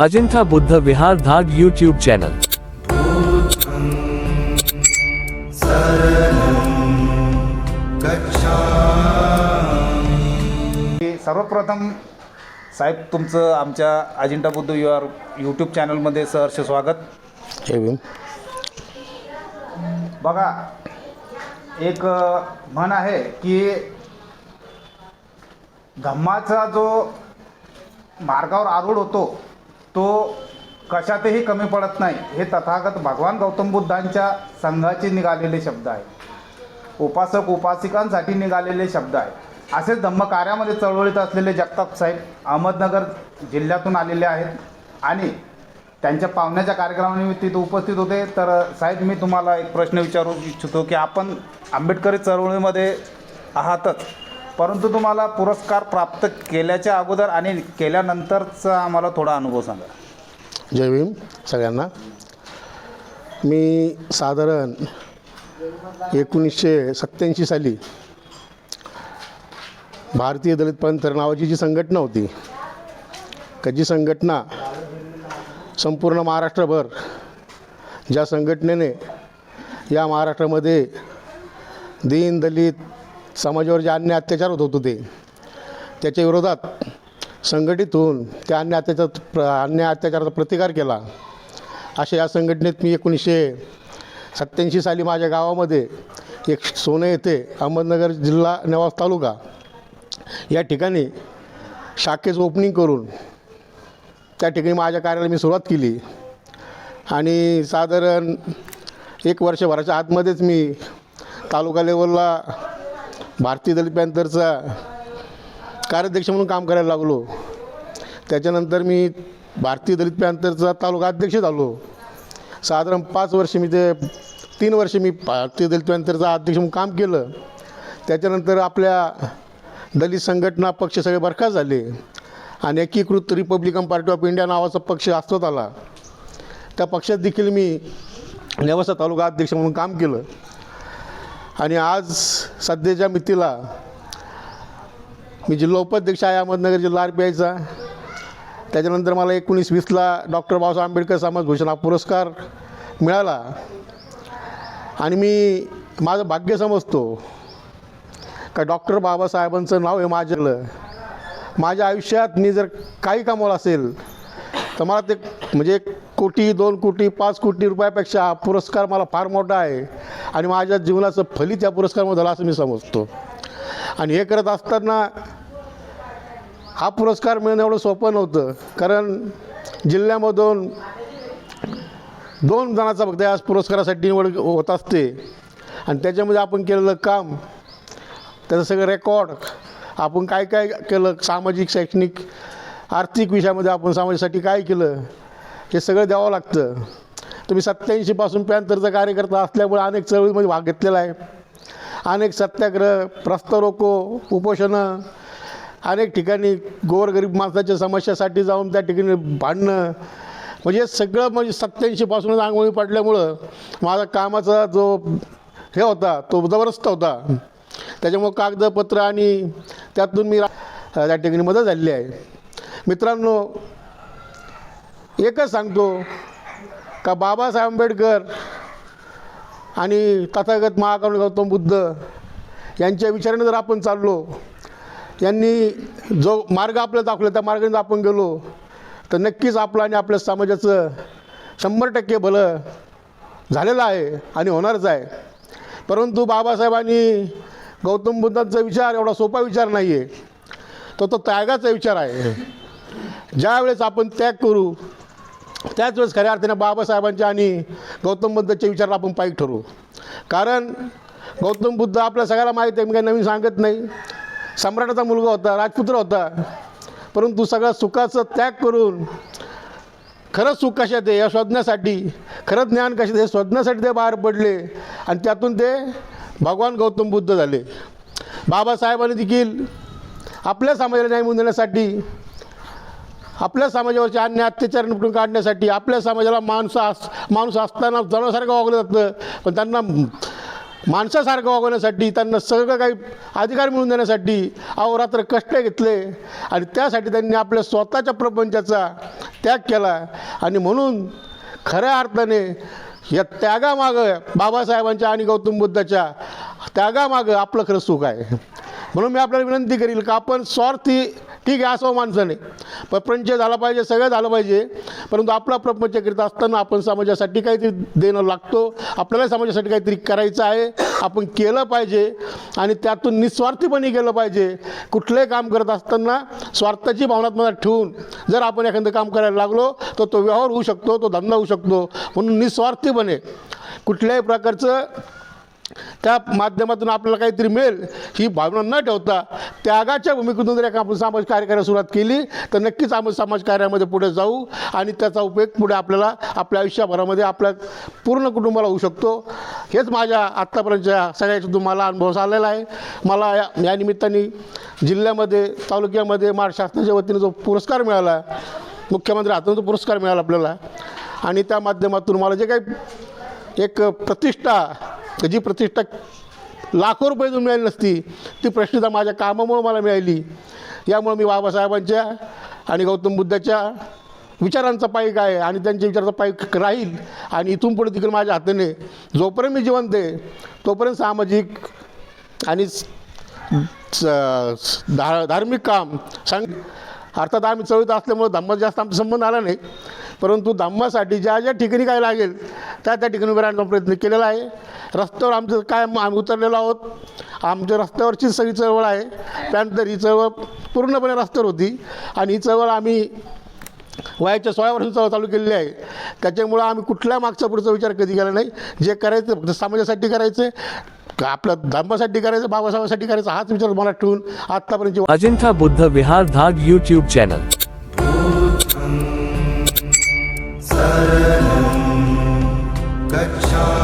अजिंठा बुद्ध विहार धाग YouTube channel सर्वप्रथम साहेब तुमचं आमच्या Ajanta Buddha U R YouTube चॅनलमध्ये सहर्ष स्वागत. बघा एक म्हण आहे की धम्माचा जो मार्गावर आरूढ होतो तो कशातही कमी पडत नाही. हे तथागत भगवान गौतम बुद्धांच्या संघाचे निघालेले शब्द आहे. उपासक उपासिकांसाठी निघालेले शब्द आहे. असे धम्मकार्यामध्ये चळवळीत असलेले जगताप साहेब अहमदनगर जिल्ह्यातून आलेले आहेत आणि त्यांच्या पाहुण्याच्या कार्यक्रमानिमित्त तिथे उपस्थित होते. तर साहेब मी तुम्हाला एक प्रश्न विचारू इच्छितो की आपण आंबेडकरी चळवळीमध्ये आहातच. परंतु तुम्हाला पुरस्कार प्राप्त केल्याच्या अगोदर आणि केल्यानंतरचा आम्हाला थोडा अनुभव सांगा. जय भीम सगळ्यांना. मी साधारण एकोणीसशे सत्त्याऐंशी साली भारतीय दलित पंथ नावाची जी संघटना होती का जी संघटना संपूर्ण महाराष्ट्रभर ज्या संघटनेने या महाराष्ट्रामध्ये दीन दलित समाजावर जे अन्य अत्याचार होत होते त्याच्या विरोधात संघटित होऊन त्या अन्य अत्याचार प्र अन्य अत्याचाराचा प्रतिकार केला. अशा या संघटनेत मी एकोणीसशे सत्त्याऐंशी साली माझ्या गावामध्ये एक सोने येथे अहमदनगर जिल्हा नेवास तालुका या ठिकाणी शाखेचं ओपनिंग करून त्या ठिकाणी माझ्या कार्याला मी सुरुवात केली. आणि साधारण एक वर्षभराच्या आतमध्येच मी तालुका लेवलला भारतीय दलित पॅन्थरचा कार्याध्यक्ष म्हणून काम करायला लागलो. त्याच्यानंतर मी भारतीय दलित पॅन्थरचा तालुका अध्यक्ष झालो. साधारण पाच वर्ष मी ते तीन वर्ष मी भारतीय दलित पॅन्थरचा अध्यक्ष म्हणून काम केलं. त्याच्यानंतर आपल्या दलित संघटना पक्ष सगळे बरखास्त झाले आणि एकीकृत रिपब्लिकन पार्टी ऑफ इंडिया नावाचा पक्ष अस्तित्वात आला. त्या पक्षात देखील मी नेवासा तालुका अध्यक्ष म्हणून काम केलं. आणि आज सध्याच्या मितीला मी जिल्हा उपाध्यक्ष आहे अहमदनगर जिल्हा आर पी आयचा. त्याच्यानंतर मला एकोणीस वीसला डॉक्टर बाबासाहेब आंबेडकर समाज भूषण हा पुरस्कार मिळाला. आणि मी माझं भाग्य समजतो का डॉक्टर बाबासाहेबांचं नाव हे माझ्यालं माझ्या आयुष्यात मी जर काही कमावलं असेल तर मला ते म्हणजे एक कोटी दोन कोटी पाच कोटी रुपयापेक्षा हा पुरस्कार मला फार मोठा आहे. आणि माझ्या जीवनाचं फलित या पुरस्कारामध्ये झालं असं मी समजतो. आणि हे करत असताना हा पुरस्कार मिळणं एवढं सोपं नव्हतं. कारण जिल्ह्यामधून दोन जणांचा फक्त आज पुरस्कारासाठी निवड होत असते. आणि त्याच्यामध्ये आपण केलेलं काम त्याचं सगळं रेकॉर्ड आपण काय काय केलं सामाजिक शैक्षणिक आर्थिक विषयामध्ये आपण समाजासाठी काय केलं हे सगळं द्यावं लागतं. तुम्ही सत्याऐंशीपासून पॅंथरचा कार्यकर्ता असल्यामुळे अनेक चळवळीमध्ये भाग घेतलेला आहे. अनेक सत्याग्रह प्रस्तारोको उपोषणं अनेक ठिकाणी गोरगरीब माणसाच्या समस्यासाठी जाऊन त्या ठिकाणी भांडणं. म्हणजे सगळं म्हणजे सत्याऐंशीपासूनच आंघोळी पडल्यामुळं माझा कामाचा जो हे होता तो जबरदस्त होता. त्याच्यामुळं कागदपत्र आणि त्यातून मी रा- त्या ठिकाणी मदत झालेली आहे. मित्रांनो एकच सांगतो का बाबासाहेब आंबेडकर आणि तथागत महाकरुण गौतम बुद्ध यांच्या विचाराने जर आपण चाललो यांनी जो मार्ग आपला दाखवला त्या मार्गाने जर आपण गेलो तर नक्कीच आपलं आणि आपल्या समाजाचं शंभर टक्के भलं झालेलं आहे आणि होणारच आहे. परंतु बाबासाहेबांनी गौतम बुद्धांचा विचार एवढा सोपा विचार नाही आहे तो तो त्यागाचा विचार आहे. ज्यावेळेस आपण त्याग करू त्याच वेळेस खऱ्या अर्थाने बाबासाहेबांच्या आणि गौतम बुद्धाच्या विचाराला आपण पाईक ठरू. कारण गौतम बुद्ध आपल्या सगळ्याला माहीत आहे मी काही नवीन सांगत नाही. सम्राटाचा मुलगा होता राजपुत्र होता. परंतु सगळ्या सुखाचा त्याग करून खरंच सुख कशात आहे? या शोधण्यासाठी खरं ज्ञान कशात आहे? हे शोधण्यासाठी ते बाहेर पडले आणि त्यातून ते भगवान गौतम बुद्ध झाले. बाबासाहेबांनी देखील आपल्या समाजाला न्याय मिळवून देण्यासाठी आपल्या समाजावरचे अन्य अत्याचार निपटून काढण्यासाठी आपल्या समाजाला माणसं अस माणूस असताना जनासारखं वागलं जातं. पण त्यांना माणसासारखं वागवण्यासाठी त्यांना सगळं काही अधिकार मिळवून देण्यासाठी अहोरात्र कष्ट घेतले. आणि त्यासाठी त्यांनी आपल्या स्वतःच्या प्रपंचाचा त्याग केला. आणि म्हणून खऱ्या अर्थाने या त्यागामागं बाबासाहेबांच्या आणि गौतम बुद्धाच्या त्यागामागं आपलं खरं सुख आहे. म्हणून मी आपल्याला विनंती करील का आपण स्वार्थी ठीक आहे असं माणसाने प्रपंच झाला पाहिजे सगळं झालं पाहिजे. परंतु आपला प्रपंच करीत असताना आपण समाजासाठी काहीतरी देणं लागतो. आपल्याला समाजासाठी काहीतरी करायचं आहे. आपण केलं पाहिजे. आणि त्यातून निस्वार्थीपणे केलं पाहिजे. कुठलंही काम करत असताना स्वार्थाची भावनात मनात ठेवून जर आपण एखादं काम करायला लागलो तर तो व्यवहार होऊ शकतो तो धंदा होऊ शकतो. म्हणून निस्वार्थीपणे कुठल्याही प्रकारचं त्या माध्यमातून आपल्याला काहीतरी मिळेल ही भावना न ठेवता त्यागाच्या भूमिकेतून जर एका आपण सामाजिक कार्य करायला सुरुवात केली तर नक्कीच आपण समाज कार्यामध्ये पुढे जाऊ आणि त्याचा उपयोग पुढे आपल्याला आपल्या आयुष्यभरामध्ये आपल्या पूर्ण कुटुंबाला होऊ शकतो. हेच माझ्या आत्तापर्यंतच्या सगळ्याच्या मला अनुभव आलेला आहे. मला या या निमित्ताने जिल्ह्यामध्ये तालुक्यामध्ये महाराष्ट्र शासनाच्या वतीने जो पुरस्कार मिळाला मुख्यमंत्री हातून जो पुरस्कार मिळाला आपल्याला. आणि त्या माध्यमातून मला जे काही एक प्रतिष्ठा जी प्रतिष्ठा लाखो रुपये जो मिळाली नसती ती प्रतिष्ठा माझ्या कामामुळं मला मिळाली. यामुळं मी बाबासाहेबांच्या आणि गौतम बुद्धाच्या विचारांचा पायी काय आणि त्यांच्या विचाराचा पायी राहील आणि इथून पुढे तिकडे माझ्या हाताने जोपर्यंत मी जिवंत आहे तोपर्यंत सामाजिक आणि स- धा धार्मिक काम सांग अर्थात आम्ही चळीत असल्यामुळे धम्मात जास्त आमचा संबंध आला नाही. परंतु धम्मासाठी ज्या ज्या ठिकाणी काय लागेल त्या त्या ठिकाणी उभे राहण्याचा प्रयत्न केलेला आहे. रस्त्यावर आमचं काय आम्ही उतरलेलो आहोत. आमच्या रस्त्यावरचीच सगळी चळवळ आहे. त्यानंतर ही चळवळ पूर्णपणे रस्त्यावर होती. आणि ही चळवळ आम्ही वयाच्या सोळा वर्षांची चळवळ चालू केलेली आहे. त्याच्यामुळं आम्ही कुठल्या मागचा पुढचा विचार कधी केला नाही. जे करायचं फक्त समाजासाठी करायचं आपल्या धर्मासाठी करायचं बाबासाहेबासाठी करायचं हाच विचार मला ठेवून आत्तापर्यंत अजिंठा बुद्ध विहार धाग यूट्यूब चॅनल saranam gacchami